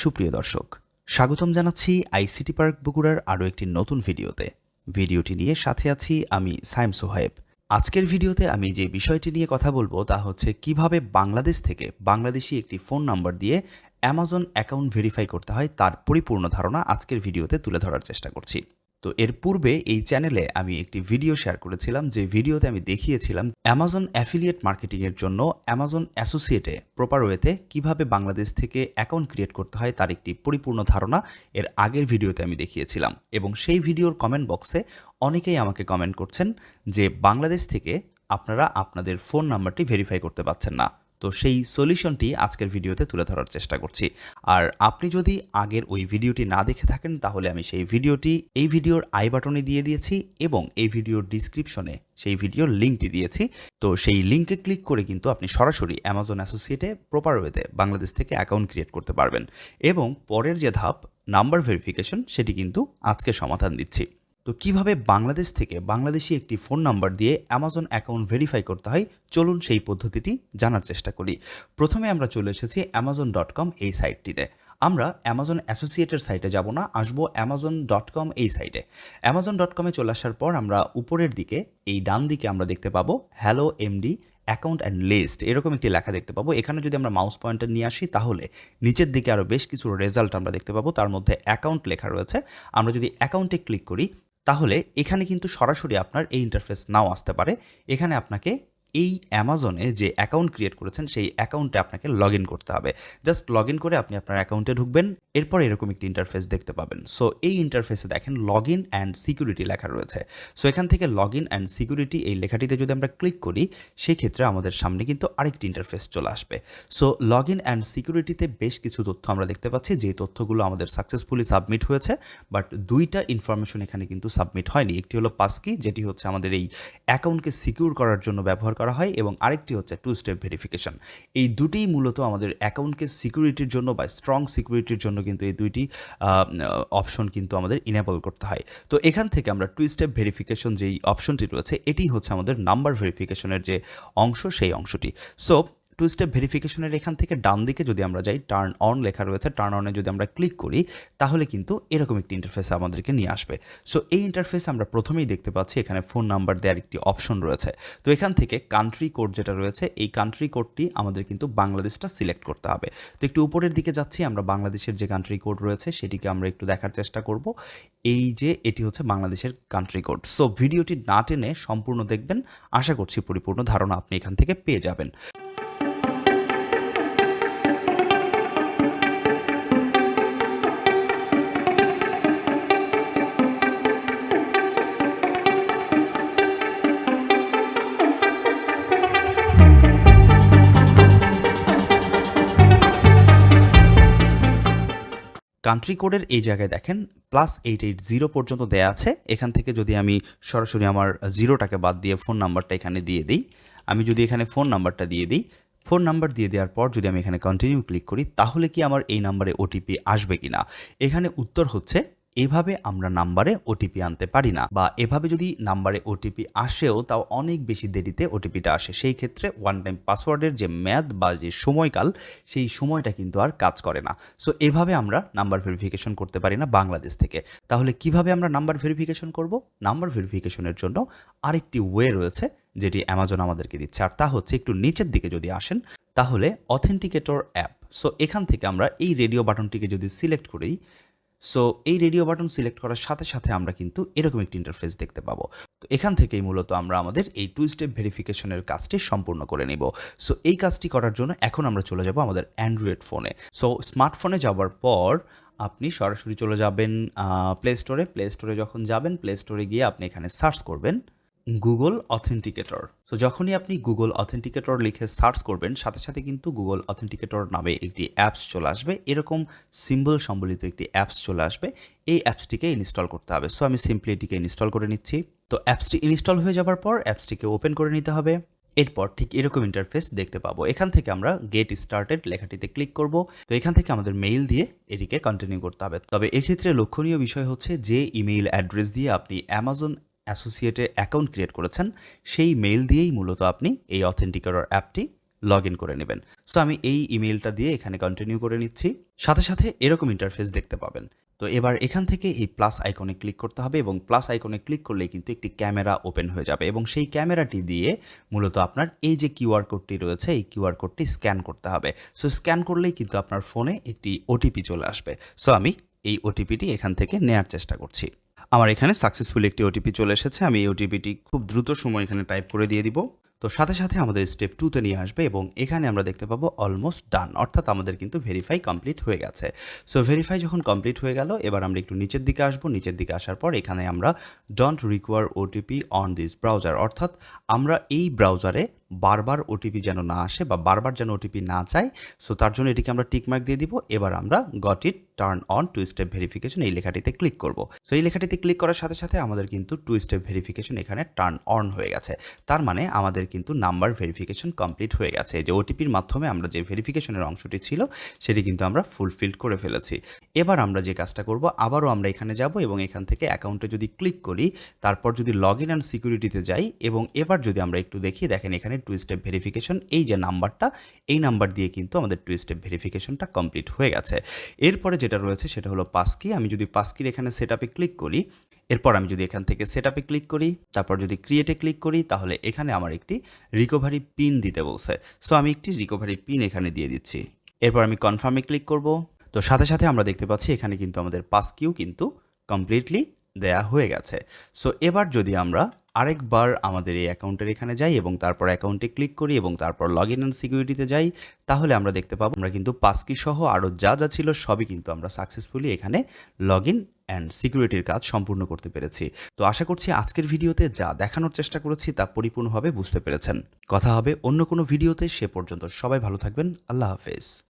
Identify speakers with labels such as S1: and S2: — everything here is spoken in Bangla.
S1: সুপ্রিয় দর্শক, স্বাগতম জানাচ্ছি আইসিটি পার্ক বগুড়ার আরও একটি নতুন ভিডিওতে। ভিডিওটি নিয়ে সাথে আছি আমি সাইম সোহায়েব। আজকের ভিডিওতে আমি যে বিষয়টি নিয়ে কথা বলব তা হচ্ছে কীভাবে বাংলাদেশ থেকে বাংলাদেশি একটি ফোন নাম্বার দিয়ে অ্যামাজন অ্যাকাউন্ট ভেরিফাই করতে হয় তার পরিপূর্ণ ধারণা আজকের ভিডিওতে তুলে ধরার চেষ্টা করছি। তো এর পূর্বে এই চ্যানেলে আমি একটি ভিডিও শেয়ার করেছিলাম, যে ভিডিওতে আমি দেখিয়েছিলাম অ্যামাজন অ্যাফিলিয়েট মার্কেটিংয়ের জন্য অ্যামাজন অ্যাসোসিয়েটে প্রপার ওয়েতে কীভাবে বাংলাদেশ থেকে অ্যাকাউন্ট ক্রিয়েট করতে হয় তার একটি পরিপূর্ণ ধারণা এর আগের ভিডিওতে আমি দেখিয়েছিলাম। এবং সেই ভিডিওর কমেন্ট বক্সে অনেকেই আমাকে কমেন্ট করছেন যে বাংলাদেশ থেকে আপনারা আপনাদের ফোন নাম্বারটি ভেরিফাই করতে পারছেন না। তো সেই সলিউশনটি আজকের ভিডিওতে তুলে ধরার চেষ্টা করছি। আর আপনি যদি আগের ওই ভিডিওটি না দেখে থাকেন, তাহলে আমি সেই ভিডিওটি এই ভিডিওর আই বাটনে দিয়ে দিয়েছি এবং এই ভিডিওর ডিসক্রিপশনে সেই ভিডিওর লিঙ্কটি দিয়েছি। তো সেই লিঙ্কে ক্লিক করে কিন্তু আপনি সরাসরি অ্যামাজন অ্যাসোসিয়েটে প্রপার ওয়েতে বাংলাদেশ থেকে অ্যাকাউন্ট ক্রিয়েট করতে পারবেন। এবং পরের যে ধাপ নাম্বার ভেরিফিকেশন সেটি কিন্তু আজকে সমাধান দিচ্ছি। তো কীভাবে বাংলাদেশ থেকে বাংলাদেশি একটি ফোন নাম্বার দিয়ে অ্যামাজন অ্যাকাউন্ট ভেরিফাই করতে হয়? চলুন সেই পদ্ধতিটি জানার চেষ্টা করি। প্রথমে আমরা চলে এসেছি অ্যামাজন ডট কম এই সাইটটিতে আমরা অ্যামাজন অ্যাসোসিয়েটের সাইটে যাব না, আসব অ্যামাজন ডট কম এই সাইটে অ্যামাজন ডট কমে চলে আসার পর আমরা উপরের দিকে, এই ডান দিকে আমরা দেখতে পাবো hello MD account and list এরকম একটি লেখা দেখতে পাবো। এখানে যদি আমরা মাউস পয়েন্টার নিয়ে আসি, তাহলে নিচের দিকে আরও বেশ কিছু রেজাল্ট আমরা দেখতে পাবো। তার মধ্যে অ্যাকাউন্ট লেখা রয়েছে। আমরা যদি অ্যাকাউন্টে ক্লিক করি তাহলে এখানে কিন্তু সরাসরি আপনার এই ইন্টারফেস নাও আসতে পারে। এখানে আপনাকে এই অ্যামাজনে যে অ্যাকাউন্ট ক্রিয়েট করেছেন, সেই অ্যাকাউন্টে আপনাকে লগ ইন করতে হবে। জাস্ট লগ ইন করে আপনি আপনার অ্যাকাউন্টে ঢুকবেন, এরপর এরকম একটি ইন্টারফেস দেখতে পাবেন। সো এই ইন্টারফেসে দেখেন লগ ইন অ্যান্ড সিকিউরিটি লেখা রয়েছে। সো এখান থেকে লগ ইন অ্যান্ড সিকিউরিটি এই লেখাটিতে যদি আমরা ক্লিক করি, সেক্ষেত্রে আমাদের সামনে কিন্তু আরেকটি ইন্টারফেস চলে আসবে। সো লগ ইন অ্যান্ড সিকিউরিটিতে বেশ কিছু তথ্য আমরা দেখতে পাচ্ছি, যে তথ্যগুলো আমাদের সাকসেসফুলি সাবমিট হয়েছে বাট দুইটা ইনফরমেশন এখানে কিন্তু সাবমিট হয়নি। একটি হলো পাসকি যেটি হচ্ছে আমাদের এই অ্যাকাউন্টকে সিকিউর করার জন্য ব্যবহার করা হয় এবং আরেকটি হচ্ছে টু স্টেপ ভেরিফিকেশন এই দুটিই মূলত আমাদের অ্যাকাউন্টকে সিকিউরিটির জন্য বা স্ট্রং সিকিউরিটির জন্য কিন্তু এই দুইটি অপশন কিন্তু আমাদের ইনেবল করতে হয়। তো এখান থেকে আমরা টু স্টেপ ভেরিফিকেশন যেই অপশনটি রয়েছে, এটি হচ্ছে আমাদের নাম্বার ভেরিফিকেশনের যে অংশ, সেই অংশটি। সো টু স্টেপ ভেরিফিকেশনের এখান থেকে ডান দিকে যদি আমরা যাই টার্ন অন লেখা রয়েছে টার্ন অনে যদি আমরা ক্লিক করি, তাহলে কিন্তু এরকম একটি ইন্টারফেস আমাদেরকে নিয়ে আসবে। সো এই ইন্টারফেস আমরা প্রথমেই দেখতে পাচ্ছি এখানে ফোন নাম্বার দেওয়ার একটি অপশন রয়েছে। তো এখান থেকে কান্ট্রি কোড যেটা রয়েছে, এই কান্ট্রি কোডটি আমাদের কিন্তু বাংলাদেশটা সিলেক্ট করতে হবে। তো একটু উপরের দিকে যাচ্ছি, আমরা বাংলাদেশের যে কান্ট্রি কোড রয়েছে, সেটিকে আমরা একটু দেখার চেষ্টা করব। এই যে, এটি হচ্ছে বাংলাদেশের কান্ট্রি কোড সো ভিডিওটি না টেনে সম্পূর্ণ দেখবেন। আশা করছি পরিপূর্ণ ধারণা আপনি এখান থেকে পেয়ে যাবেন। কান্ট্রি কোডের এই জায়গায় দেখেন প্লাস এইট এইট জিরো পর্যন্ত দেয়া আছে। এখান থেকে যদি আমি সরাসরি আমার জিরোটাকে বাদ দিয়ে ফোন নাম্বারটা এখানে দিয়ে দিই, আমি যদি এখানে ফোন নাম্বারটা দিয়ে দিই ফোন নাম্বার দিয়ে দেওয়ার পর যদি আমি এখানে কন্টিনিউ ক্লিক করি, তাহলে কি আমার এই নাম্বারে ওটিপি আসবে কি না এখানে উত্তর হচ্ছে এভাবে আমরা নাম্বারে ওটিপি আনতে পারি না। বা এভাবে যদি নাম্বারে ওটিপি আসেও, তাও অনেক বেশি দেরিতে ওটিপিটা আসে। সেই ক্ষেত্রে ওয়ান টাইম পাসওয়ার্ডের যে ম্যাদ বা যে সময়কাল, সেই সময়টা কিন্তু আর কাজ করে না। সো এভাবে আমরা নাম্বার ভেরিফিকেশন করতে পারি না বাংলাদেশ থেকে। তাহলে কীভাবে আমরা নাম্বার ভেরিফিকেশন করব? নাম্বার ভেরিফিকেশনের জন্য আরেকটি ওয়ে রয়েছে, যেটি অ্যামাজন আমাদেরকে দিচ্ছে। আর তা হচ্ছে একটু নিচের দিকে যদি আসেন, তাহলে অথেন্টিকেটর অ্যাপ। সো এখান থেকে আমরা এই রেডিও বাটনটিকে যদি সিলেক্ট করি সো এই রেডিও বাটন সিলেক্ট করার সাথে সাথে আমরা কিন্তু এরকম একটি ইন্টারফেস দেখতে পাবো। তো এখান থেকেই মূলত আমরা আমাদের এই টু স্টেপ ভেরিফিকেশনের কাজটি সম্পূর্ণ করে নিব। সো এই কাজটি করার জন্য এখন আমরা চলে যাব আমাদের অ্যান্ড্রয়েড ফোনে সো স্মার্টফোনে যাওয়ার পর আপনি সরাসরি চলে যাবেন প্লে স্টোরে প্লে স্টোরে যখন যাবেন প্লে স্টোরে গিয়ে আপনি এখানে সার্চ করবেন। গুগল অথেন্টিকেটর সো যখনই আপনি গুগল অথেন্টিকেটর লিখে সার্চ করবেন, সাথে সাথে কিন্তু গুগল অথেন্টিকেটর নামে একটি অ্যাপস চলে আসবে। এরকম সিম্বল সম্বলিত একটি অ্যাপস চলে আসবে। এই অ্যাপসটিকে ইনস্টল করতে হবে। সো আমি সিম্পলি এটিকে ইনস্টল করে নিচ্ছি। তো অ্যাপসটি ইনস্টল হয়ে যাওয়ার পর অ্যাপসটিকে ওপেন করে নিতে হবে। এরপর ঠিক এরকম ইন্টারফেস দেখতে পাবো। এখান থেকে আমরা গেট স্টার্টেড লেখাটিতে ক্লিক করব। তো, এখান থেকে আমাদের মেইল দিয়ে এটিকে কন্টিনিউ করতে হবে। তবে এক্ষেত্রে লক্ষণীয় বিষয় হচ্ছে যে ইমেইল অ্যাড্রেস দিয়ে আপনি অ্যামাজন অ্যাসোসিয়েটে অ্যাকাউন্ট ক্রিয়েট করেছেন, সেই মেইল দিয়েই মূলত আপনি এই অথেন্টিকেটর অ্যাপটি লগ ইন করে নেবেন। সো আমি এই ইমেলটা দিয়ে এখানে কন্টিনিউ করে নিচ্ছি। সাথে সাথে এরকম ইন্টারফেস দেখতে পাবেন। তো এবার এখান থেকে এই প্লাস আইকনে ক্লিক করতে হবে এবং প্লাস আইকনে ক্লিক করলে কিন্তু একটি ক্যামেরা ওপেন হয়ে যাবে এবং সেই ক্যামেরাটি দিয়ে মূলত আপনার এই যে কিউআর কোডটি রয়েছে, এই কিউআর কোডটি স্ক্যান করতে হবে। সো স্ক্যান করলেই কিন্তু আপনার ফোনে একটি ওটিপি চলে আসবে। সো আমি এই ওটিপিটি এখান থেকে নেয়ার চেষ্টা করছি। আমার এখানে সাকসেসফুলি একটি ওটিপি চলে এসেছে। আমি এই ওটিপিটি খুব দ্রুত সময় এখানে টাইপ করে দিয়ে দিব। তো সাথে সাথে আমাদের স্টেপ টুতে নিয়ে আসবে এবং এখানে আমরা দেখতে পাবো অলমোস্ট ডান অর্থাৎ আমাদের কিন্তু ভেরিফাই কমপ্লিট হয়ে গেছে। সো ভেরিফাই যখন কমপ্লিট হয়ে গেল, এবার আমরা একটু নিচের দিকে আসব। নিচের দিকে আসার পর এখানে আমরা don't require OTP on this browser অর্থাৎ আমরা এই ব্রাউজারে বারবার ওটিপি যেন না আসে বা বারবার যেন ওটিপি না চায় সো তার জন্য এটিকে আমরা টিকমার্ক দিয়ে দিব। এবার আমরা got it turn on two step verification এই লেখাটিতে ক্লিক করব। সো এই লেখাটিতে ক্লিক করার সাথে সাথে আমাদের কিন্তু টু স্টেপ ভেরিফিকেশন এখানে টার্ন অন হয়ে গেছে। তার মানে আমাদের কিন্তু নাম্বার ভেরিফিকেশন কমপ্লিট হয়ে গেছে। যে ওটিপির মাধ্যমে আমরা যে ভেরিফিকেশনের অংশটি ছিল, সেটি কিন্তু আমরা ফুলফিল করে ফেলেছি। এবার আমরা যে কাজটা করব, আবারও আমরা এখানে যাব এবং এখান থেকে অ্যাকাউন্টে যদি ক্লিক করি, তারপর যদি লগ ইন অ্যান্ড সিকিউরিটিতে যাই এবং এবার যদি আমরা একটু দেখি, দেখেন এখানে টু স্টেপ ভেরিফিকেশন এই যে নাম্বারটা, এই নাম্বার দিয়ে কিন্তু আমাদের টু স্টেপ ভেরিফিকেশনটা কমপ্লিট হয়ে গেছে। এরপরে যেটা রয়েছে সেটা হলো পাসকি আমি যদি পাসকির এখানে সেট আপে ক্লিক করি, এরপর আমি যদি এখান থেকে সেট আপে ক্লিক করি, তারপর যদি ক্রিয়েটে ক্লিক করি, তাহলে এখানে আমার একটি রিকভারি পিন দিতে বলছে। সো আমি একটি রিকভারি পিন এখানে দিয়ে দিচ্ছি। এরপর আমি কনফার্মে ক্লিক করব। তো সাথে সাথে আমরা দেখতে পাচ্ছি এখানে কিন্তু আমাদের পাসকিও কিন্তু কমপ্লিটলি দেয়া হয়ে গেছে। সো এবার যদি আমরা আরেকবার আমাদের এই অ্যাকাউন্টের এখানে যাই এবং তারপর অ্যাকাউন্টে ক্লিক করি এবং তারপর লগ ইন অ্যান্ড সিকিউরিটিতে যাই, তাহলে আমরা দেখতে পাবো আমরা কিন্তু পাসকি সহ আরও যা যা ছিল সবই কিন্তু আমরা সাকসেসফুলি এখানে লগ ইন অ্যান্ড সিকিউরিটির কাজ সম্পূর্ণ করতে পেরেছি। তো আশা করছি আজকের ভিডিওতে যা দেখানোর চেষ্টা করেছি তা পরিপূর্ণভাবে বুঝতে পেরেছেন। কথা হবে অন্য কোনো ভিডিওতে, সে পর্যন্ত সবাই ভালো থাকবেন। আল্লাহ হাফেজ।